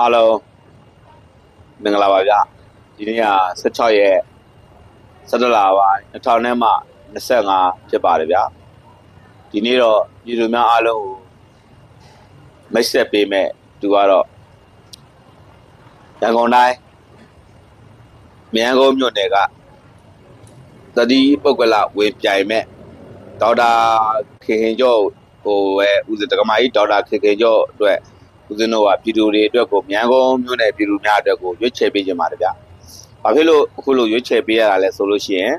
အားလုံးမင်္ဂလာပါဗျဒီနေ့က16ရက်17လပိုင်း2000နဲ့မှ25ဖြစ်ပါတယ်ဗျဒီနေ့တော့ပြည်သူများအားလုံးကိုမိတ်ဆက်ပေးမဲ့သူကတော့ရန်ကုန်တိုင်းမြန်ကုန်မြို့နယ်ကသတိပုဂ္ဂလဝေပြိုင်မဲ့ဒေါက်တာခေခင်ကျော်ဟိုပဲဦးစတက္ကမကြီးဒေါက်တာခေခင်ကျော်အတွက် ဦးဇင်းတို့ကပြည်သူတွေအတွက်ကိုမြန်ကုန်မြို့နယ်ပြည်သူများအတွက်ကိုရွေးချယ်ပေးခြင်းပါတယ်ဗျ။ဘာဖြစ်လို့အခုလိုရွေးချယ်ပေးရတာလဲဆိုလို့ရှိရင်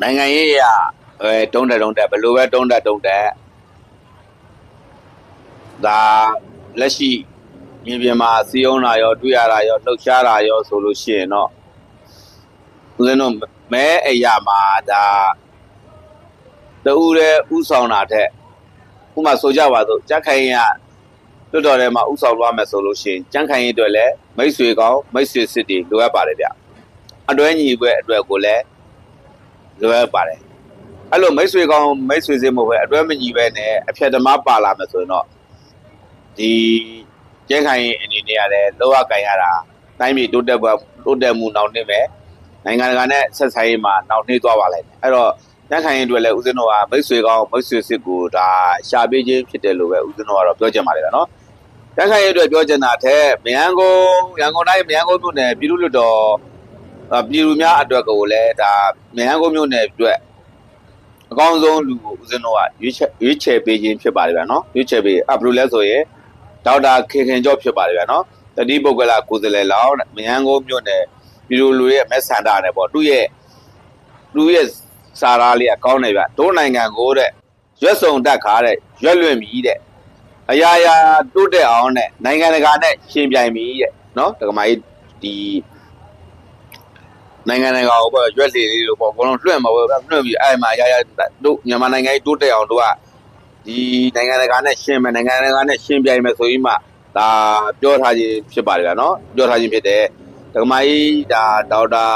နိုင်ငံရေးရအဲတုံးတက်တုံးတက်ဘယ်လိုပဲတုံးတက်တုံးတက်ဒါလက်ရှိမြေပြင်မှာစီးအောင်တာရောတွေ့ရတာရောလှုပ်ရှားတာရောဆိုလို့ရှိရင်တော့ဦးဇင်းတို့မဲအရာမှာဒါတူတဲ့ဥဆောင်တာတဲ့ ဥပမာဆိုကြပါစို့ကြက်ခိုင်ရလွတ်တော်ထဲမှာဥဆောင်သွားမယ်ဆိုလို့ရှိရင်ကြက်ခိုင်ရအတွက်လည်းမိတ်ဆွေကောင်းမိတ်ဆွေစစ်တွေလိုအပ်ပါတယ်ဗျအတွဲညီဘက်အတွက်ကိုလည်းလိုအပ်ပါတယ်အဲ့လိုမိတ်ဆွေကောင်းမိတ်ဆွေစစ်မဟုတ်ပဲအတွဲမညီပဲနဲ့အဖြတ်သမားပါလာမယ်ဆိုရင်တော့ဒီကြက်ခိုင်ရအနေနဲ့ရတယ်လောကကန်ရတာတိုင်းပြည်တိုးတက်ဖို့တိုးတက်မှုနောက်နှစ်ပဲနိုင်ငံတကာနဲ့ဆက်ဆံရေးမှာနောက်နှေးသွားပါလိမ့်မယ်အဲ့တော့ တက်ခိုင်ရင်အတွက်လည်းဦးဇင်းတို့ကမိတ်ဆွေကောင်းမိတ်ဆွေစစ်ကိုဒါရှာပေးခြင်းဖြစ်တယ်လို့ပဲဦးဇင်းတို့ကတော့ပြောချင်ပါတယ်ဗျာနော်တက်ခိုင်ရင်အတွက်ပြောချင်တာထက်မယန်းကုန်းရန်ကုန်တိုင်းမယန်းကုန်းမြို့နယ်ပြည်သူ့လွှတ်တော်အာပြည်သူများအတွက်ကိုလည်းဒါမယန်းကုန်းမြို့နယ်အတွက်အကောင်းဆုံးလူကိုဦးဇင်းတို့ကရွေးချယ်ရွေးချယ်ပေးခြင်းဖြစ်ပါတယ်ဗျာနော်ရွေးချယ်ပေးအဘလို့လဲဆိုရင်ဒေါက်တာခေခင်ကျော်ဖြစ်ပါတယ်ဗျာနော်တတိပုဂ္ဂလကိုယ်စားလှယ်လောင်းမယန်းကုန်းမြို့နယ်ပြည်သူလူရဲ့မဲဆန္ဒနဲ့ပေါ့သူ့ရဲ့သူ့ရဲ့ စာရာလေးကကောင်းတယ်ဗျတို့နိုင်ငံကိုတဲ့ရွက်စုံတက်ခါတဲ့ရွက်လွင်ပြီတဲ့အရာရာတိုးတက်အောင်တဲ့နိုင်ငံတကာနဲ့ရှင်ပြိုင်ပြီတဲ့နော်ဒကမာကြီးဒီနိုင်ငံတကာကိုပေါ့ရွက်လေလေးလို့ပေါ့ဘုံလုံးလွှင့်မှာပေါ့ဗျလွှင့်ပြီးအဲ့မှာအရာရာတို့မြန်မာနိုင်ငံကြီးတိုးတက်အောင်တို့ကဒီနိုင်ငံတကာနဲ့ရှင်မယ်နိုင်ငံတကာနဲ့ရှင်ပြိုင်မယ်ဆိုပြီးမှဒါပြောထားခြင်းဖြစ်ပါတယ်ဗျာနော်ပြောထားခြင်းဖြစ်တယ်ဒကမာကြီးဒါဒေါက်တာ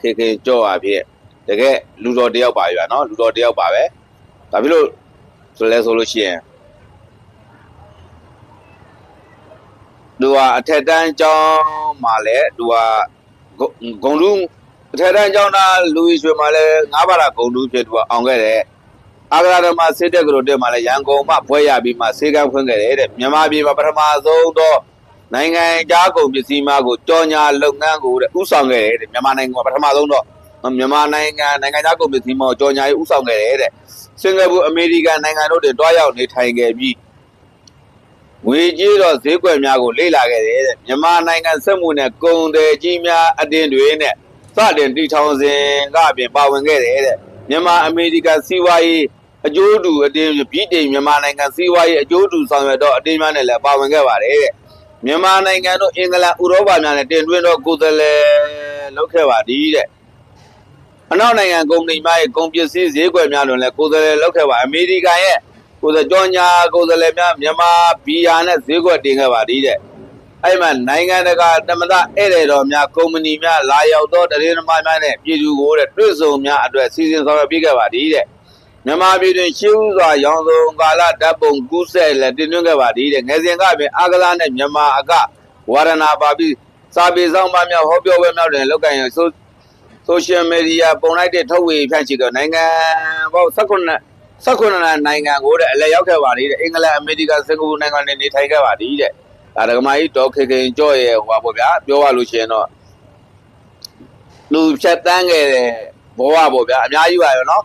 ခေခေကြော့ပါဖြစ် တကယ်လူတော်တယောက်ပါရွာနော်လူတော်တယောက်ပါပဲဒါဖြစ်လို့ဆိုလဲဆိုလို့ရှိရင်သူကအထက်တန်းကျောင်းမှာလဲသူကဂုံလူအထက်တန်းကျောင်းသားလူကြီးရွှေမှာလဲငါးပါးလာဂုံလူဖြစ်သူကအောင်ခဲ့တယ်အာဂရာဓမ္မစစ်တဲ့ကလေးတက်မှာလဲရန်ကုန်မှာဖွဲရပြီးမှစေကန်းဖွင့်ခဲ့တယ်တဲ့မြန်မာပြည်မှာပထမဆုံးတော့နိုင်ငံခြားကုန်ပစ္စည်းများကိုကြော်ညာလုပ်ငန်းကိုတဲ့ဥဆောင်ခဲ့တယ်တဲ့မြန်မာနိုင်ငံမှာပထမဆုံးတော့ မြန်မာနိုင်ငံနိုင်ငံခြားကုန်ပစ္စည်းမောကြော်ညာရေးဥဆောင်ခဲ့တယ်တဲ့စင်ကာပူအမေရိကန်နိုင်ငံတို့တွေတွားရောက်နေထိုင်ခဲ့ပြီးငွေကြေးတော့ဈေးကွက်များကိုလေ့လာခဲ့တယ်တဲ့မြန်မာနိုင်ငံစက်မှုနဲ့ကုန်တယ်ကြီးများအတင်းတွေနဲ့စတင်တည်ထောင်စဉ်ကအပြင်ပါဝင်ခဲ့တယ်တဲ့မြန်မာအမေရိကန်စီးပွားရေးအကျိုးတူအတင်းပြည်တိမ်မြန်မာနိုင်ငံစီးပွားရေးအကျိုးတူဆောင်ရွက်တော့အတင်းများနဲ့လည်းပါဝင်ခဲ့ပါတယ်တဲ့မြန်မာနိုင်ငံတို့အင်္ဂလန်ဥရောပများနဲ့တင်သွင်းတော့ကိုယ်စားလှယ်လုပ်ခဲ့ပါသည်တဲ့ အနောက်နိုင်ငံကုမ္ပဏီများရဲ့ကုန်ပစ္စည်းဈေးကွက်များတွင်လည်းကိုယ်စားလှယ်လောက်ခဲ့ပါအမေရိကန်ရဲ့ကိုယ်စားကြောညာကိုယ်စားလှယ်များမြန်မာဘီယာနဲ့ဈေးကွက်တင်ခဲ့ပါသည်တဲ့အဲ့မှာနိုင်ငံတကာတမဒဧည့်သည်တော်များကုမ္ပဏီများလာရောက်သောတရေသမားများနဲ့ပြည်သူကိုတဲ့တွေ့ဆုံများအတွက်စီစဉ်ဆောင်ရွက်ပေးခဲ့ပါသည်တဲ့မြန်မာပြည်တွင်ရှေးဥစွာရောင်စုံကာလဓာတ်ပုံကူးဆက်လည်းတင်သွင်းခဲ့ပါသည်တဲ့ငယ်စဉ်ကပင်အာကလာနဲ့မြန်မာအကဝါရဏပါပြီးစာပေဆောင်ပါများဟောပြောပွဲများတွင်လောက်ကန်ရဆို ဆိုရှယ်မီဒီယာပုံလိုက်တဲ့ထုတ်ဝေဖြန့်ချီကနိုင်ငံပေါင်း19 19နိုင်ငံကိုတဲ့အလဲရောက်ခဲ့ပါသေးတယ်အင်္ဂလန်အမေရိကန်စင်ကာပူနိုင်ငံတွေနေထိုင်ခဲ့ပါသေးတဲ့ဒါဒကမာကြီးဒေါ်ခေခင်ကြော့ရဲ့ဟိုပါပေါ့ဗျာပြောရလို့ရှိရင်တော့လူဖြတ်တန်းခဲ့တဲ့ဘဝပေါ့ဗျာအများကြီးပါရောနော်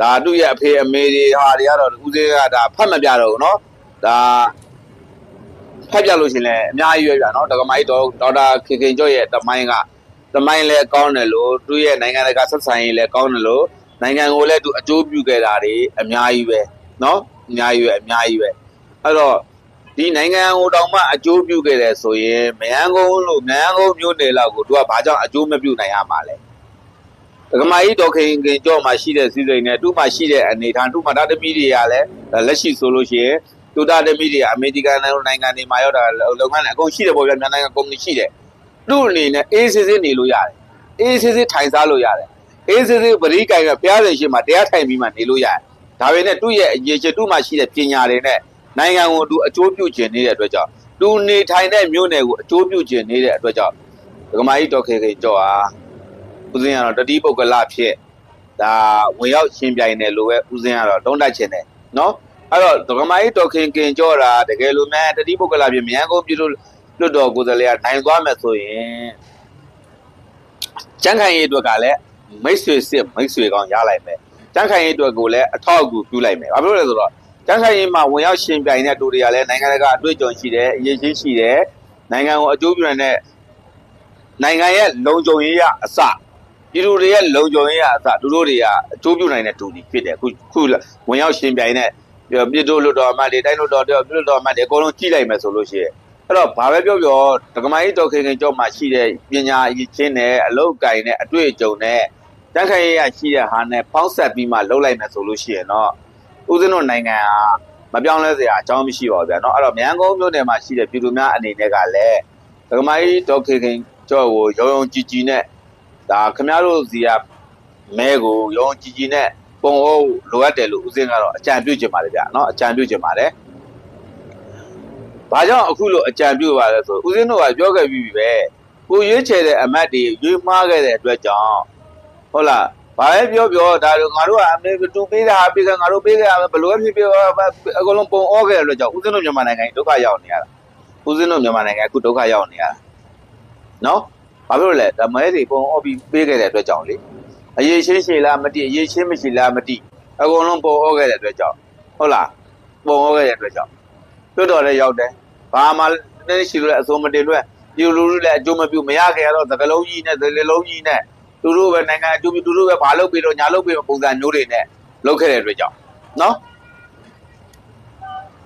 ဒါသူ့ရဲ့အဖေအမေတွေဟာတွေကတော့ဦးသေးကဒါဖတ်မပြတော့ဘူးနော်ဒါဖတ်ပြလို့ရှိရင်လည်းအများကြီးပဲဗျာနော်ဒကမာကြီးဒေါ်ဒေါက်တာခေခင်ကြော့ရဲ့တမိုင်းက သမိုင်းလည်းကောင်းတယ်လို့သူ့ရဲ့နိုင်ငံတကာဆက်ဆံရေးလည်းကောင်းတယ်လို့နိုင်ငံကိုလည်းသူအကျိုးပြုခဲ့တာတွေအများကြီးပဲเนาะအများကြီးပဲအများကြီးပဲအဲ့တော့ဒီနိုင်ငံကိုတောင်မှအကျိုးပြုခဲ့တယ်ဆိုရင်မယန်းကုန်းလို့မယန်းကုန်းမြို့နယ်လောက်ကိုသူကဘာကြောင့်အကျိုးမပြုနိုင်ရမှာလဲဒကမာကြီးဒေါ်ခင်ခင်ကြော့မှာရှိတဲ့စီစိန်နဲ့သူ့မှာရှိတဲ့အနေထားသူ့မှာတာသမီတွေကလည်းလက်ရှိဆိုလို့ရှိရင်သူတာသမီတွေကအမေရိကန်နိုင်ငံတွေမှာရောက်တာလုပ်ငန်းလည်းအကုန်ရှိတယ်ပေါ့ဗျာမြန်မာနိုင်ငံကုမ္ပဏီရှိတယ် သူ့အနေနဲ့အေးစစ်စစ်နေလို့ရတယ်အေးစစ်စစ်ထိုင်စားလို့ရတယ်အေးစစ်စစ်ပရိကံကဘုရားရှင်ရှိမှတရားထိုင်ပြီးမှနေလို့ရတယ်ဒါပေမဲ့သူ့ရဲ့အရေးချသူ့မှာရှိတဲ့ပညာတွေနဲ့နိုင်ငံကိုသူအကျိုးပြုကျင်နေတဲ့အတွက်ကြောင့်သူနေထိုင်တဲ့မြို့နယ်ကိုအကျိုးပြုကျင်နေတဲ့အတွက်ကြောင့်ဒကမာကြီးတော်ခေခေကြောဟာဦးစင်းကတော့တတိပုဂ္ဂလဖြစ်ဒါဝင်ရောက်ရှင်ပြိုင်တယ်လို့ပဲဦးစင်းကတော့တုံးတက်ချင်တယ်နော်အဲ့တော့ဒကမာကြီးတော်ခင်ကင်ကြောတာတကယ်လို့များတတိပုဂ္ဂလဖြစ်မြန်ကုန်ပြည်လို့ လွတ်တော်ကိုယ်စားလှယ်ကနိုင်သွားမယ်ဆိုရင်ကျန်းခိုင်ရေးအတွက်ကလည်းမိတ်ဆွေစစ်မိတ်ဆွေကောင်းရလိုက်မယ်ကျန်းခိုင်ရေးအတွက်ကိုလည်းအထောက်အကူပြုလိုက်မယ်ဘာဖြစ်လို့လဲဆိုတော့ကျန်းခိုင်ရေးမှာဝင်ရောက်ရှင်ပြိုင်တဲ့တူတွေကလည်းနိုင်ငံတကာအတွေ့အကြုံရှိတယ်အရေးကြီးရှိတယ်နိုင်ငံကိုအကျိုးပြုနိုင်တဲ့နိုင်ငံရဲ့လုံခြုံရေးရအစပြည်သူတွေရဲ့လုံခြုံရေးရအစသူတို့တွေကအကျိုးပြုနိုင်တဲ့တူတွေဖြစ်တယ်ခုခုဝင်ရောက်ရှင်ပြိုင်တဲ့ပြည်သူလူတော်အမတ်တွေတိုင်းလူတော်တွေပြည်သူတော်အမတ်တွေအကုန်လုံးကြည့်လိုက်မယ်ဆိုလို့ရှိရင် အဲ့တော့ဘာပဲပြောပြောဒကမာကြီးတော်ခင်ခင်ကျော်မှာရှိတဲ့ပညာအရေးချင်းနဲ့အလောက်ကိုင်နဲ့အတွေ့အကြုံနဲ့တန်းခိုင်ရေးရရှိတဲ့ဟာနဲ့ပေါင်းဆက်ပြီးမှလှုပ်လိုက်မယ်ဆိုလို့ရှိရင်တော့ ဦးဇင်းတို့နိုင်ငံဟာမပြောင်းလဲစရာအကြောင်းမရှိပါဘူးဗျာเนาะအဲ့တော့မြန်ကုန်းမြို့နယ်မှာရှိတဲ့ပြည်သူများအနေနဲ့ကလည်းဒကမာကြီးဒေါက်ခေခင်ကျော်ကိုရုံရုံကြည်ကြည်နဲ့ဒါခမရတို့စီကမဲကိုရုံရုံကြည်ကြည်နဲ့ပုံအုပ်လိုအပ်တယ်လို့ဦးဇင်းကတော့အကြံပြုချင်ပါတယ်ဗျာเนาะအကြံပြုချင်ပါတယ် ဘာကြောင့်အခုလိုအကြံပြုပါလဲဆိုဦးဇင်းတို့ကပြောခဲ့ပြီးပြီပဲကိုရွေးချယ်တဲ့အမတ်တွေရွေးမှားခဲ့တဲ့အတွက်ကြောင့်ဟုတ်လားဘာပဲပြောပြောဒါတို့ငါတို့ကအမေတူပေးတာပေးကငါတို့ပေးခဲ့ရမယ်ဘလို့ဖြစ်ဖြစ်အကုန်လုံးပုံဩခဲ့ရလို့ကြောင့်ဦးဇင်းတို့မြန်မာနိုင်ငံဒုက္ခရောက်နေရတာဦးဇင်းတို့မြန်မာနိုင်ငံအခုဒုက္ခရောက်နေရတာနော်ဘာဖြစ်လို့လဲဓမ္မဲတွေပုံဩပြီးပေးခဲ့တဲ့အတွက်ကြောင့်လေအရေးရှင်းရှည်လားမတိအရေးရှင်းမရှိလားမတိအကုန်လုံးပုံဩခဲ့တဲ့အတွက်ကြောင့်ဟုတ်လားပုံဩခဲ့တဲ့အတွက်ကြောင့်တွတ်တော်လည်းရောက်တယ် ဘာမှလည်းရှိလို့အစုံမတင်လို့ဒီလူလူလည်းအကျိုးမပြုမရခဲ့ရတော့သကလုံးကြီးနဲ့သကလုံးကြီးနဲ့သူတို့ပဲနိုင်ငံအကျိုးပြုသူတို့ပဲဘာလုပ်ပြီးတော့ညာလုပ်ပြီးတော့ပုံစံမျိုးတွေနဲ့လုပ်ခဲ့တဲ့အတွက်ကြောင့်နော်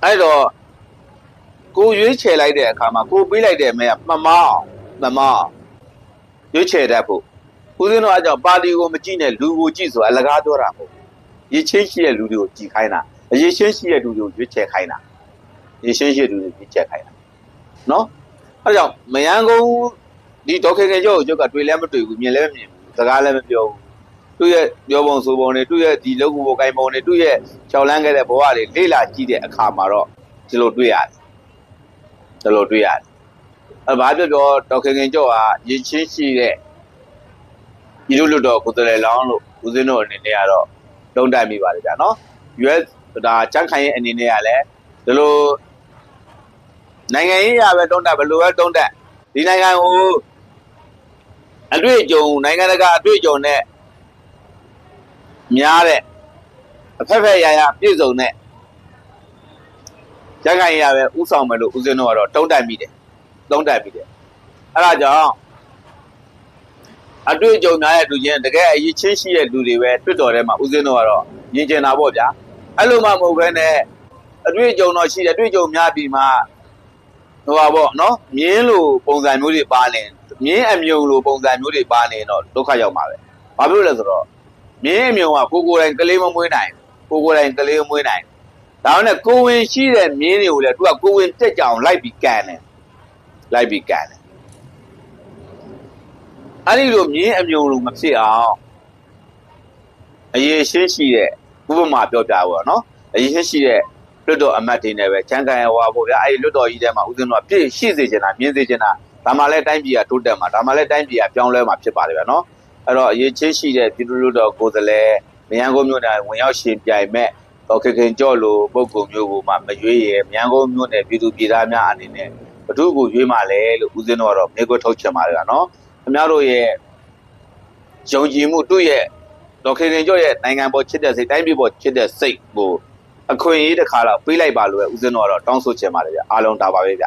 အဲ့တော့ကိုရွေးချယ်လိုက်တဲ့အခါမှာကိုပေးလိုက်တဲ့မဲကမမောင်းမမောင်းရွေးချယ်တတ်ဖို့ဦးဇင်းတို့အကြောင်းပါတီကိုမကြည့်နဲ့လူကိုကြည့်ဆိုတာအလကားပြောတာမဟုတ်ရည်ချင်းရှိတဲ့လူတွေကိုကြည်ခိုင်းတာအရေးချင်းရှိတဲ့လူတွေကိုရွေးချယ်ခိုင်းတာ ရည်ချင်းရှိတဲ့လူတွေကိုရွေးချယ်ခိုင်းတာနော်အဲ့ကြောင့်မယန်းကုန်းဒီဒေါက်ခေခေကျော်ကိုကျောက်ကတွေ့လဲမတွေ့ဘူးမြင်လဲမမြင်ဘူးစကားလည်းမပြောဘူးသူ့ရဲ့ပြောပုံဆိုပုံတွေသူ့ရဲ့ဒီလုပ်ကိုကိုင်ပုံတွေသူ့ရဲ့ချောင်းလန်းခဲ့တဲ့ဘဝတွေလေ့လာကြည့်တဲ့အခါမှာတော့ဒီလိုတွေ့ရတယ်ဒီလိုတွေ့ရတယ်အဲဘာပြောပြောဒေါက်ခင်ခင်ကျော်ကရည်ချင်းရှိတဲ့ဒီလိုလို့တော့ကိုယ်တည်းလောင်းလို့ဦးစင်းတို့အနေနဲ့ကတော့တုံးတက်မိပါလေဗျာနော် US ဒါချမ်းခိုင်ရဲ့အနေနဲ့ကလည်းဒီလို နိုင်ငံရေးရပဲတုံးတက်ဘယ်လိုပဲတုံးတက်ဒီနိုင်ငံကိုအတွေ့အကြုံနိုင်ငံတကာအတွေ့အကြုံနဲ့များတဲ့အဖက်ဖက်ရရပြည့်စုံတဲ့ရခိုင်ရပဲဥဆောင်မယ်လို့ဦးဇင်းတို့ကတော့တုံးတက်မိတယ်တုံးတက်မိတယ်အဲဒါကြောင့်အတွေ့အကြုံများတဲ့လူချင်းတကယ်အရေးချင်းရှိတဲ့လူတွေပဲတွေ့တော်ထဲမှာဦးဇင်းတို့ကတော့ယဉ်ကျင်တာပေါ့ဗျာအဲ့လိုမှမဟုတ်ဘဲနဲ့အတွေ့အကြုံတော့ရှိတယ်အတွေ့အကြုံများပြီးမှ ဟိုပါပေါ့နော်မြင်းလိုပုံစံမျိုးတွေပါနေမြင်းအမြုံလိုပုံစံမျိုးတွေပါနေတော့ဒုက္ခရောက်မှာပဲဘာဖြစ်လို့လဲဆိုတော့မြင်းအမြုံကကိုကိုယ်တိုင်ကလေးမမွေးနိုင်ကိုကိုယ်တိုင်ကလေးမမွေးနိုင်ဒါနဲ့ကိုဝင်ရှိတဲ့မြင်းတွေကိုလည်းသူကကိုဝင်တက်ကြအောင်လိုက်ပြီးကန်တယ်လိုက်ပြီးကန်တယ်အဲ့ဒီလိုမြင်းအမြုံလိုမဖြစ်အောင်အရေးရှင်းရှိတဲ့ဥပမာပြောပြပါတော့နော်အရေးရှင်းရှိတဲ့ လွတ်တော်အမတ်တွေနဲ့ပဲချမ်းကန်ရဝါပေါ့ဗျာအဲ့ဒီလွတ်တော်ကြီးထဲမှာဦးဇင်းတို့ကပြည့်ရှိစေချင်တာမြင်စေချင်တာဒါမှလည်းတိုင်းပြည်ကတိုးတက်မှာဒါမှလည်းတိုင်းပြည်ကပြောင်းလဲမှာဖြစ်ပါတယ်ဗျာနော်အဲ့တော့အရေးချင်းရှိတဲ့ပြည်သူလူတော်ကိုယ်စားလှယ်မြန်ကုန်းမြို့နယ်ဝင်ရောက်ရှင်ပြိုင်မဲ့တော့ခင်ခင်ကြော့လိုပုံကုံမျိုးကိုမှမရွေးရမြန်ကုန်းမြို့နယ်ပြည်သူပြည်သားများအနေနဲ့ဘသူကိုရွေးမှလဲလို့ဦးဇင်းတို့ကတော့မေခွတ်ထုတ်ချင်ပါတယ်ဗျာနော်ခင်ဗျားတို့ရဲ့ယုံကြည်မှုတို့ရဲ့တော့ခင်ခင်ကြော့ရဲ့နိုင်ငံပေါ်ချစ်တဲ့စိတ်တိုင်းပြည်ပေါ်ချစ်တဲ့စိတ်ကို အခွင့်အရေးတစ်ခါတော့ပေးလိုက်ပါလို့ပဲဦးဇင်းတို့ကတော့တောင်းဆိုချင်ပါတယ်ဗျအားလုံးဒါပါပဲဗျ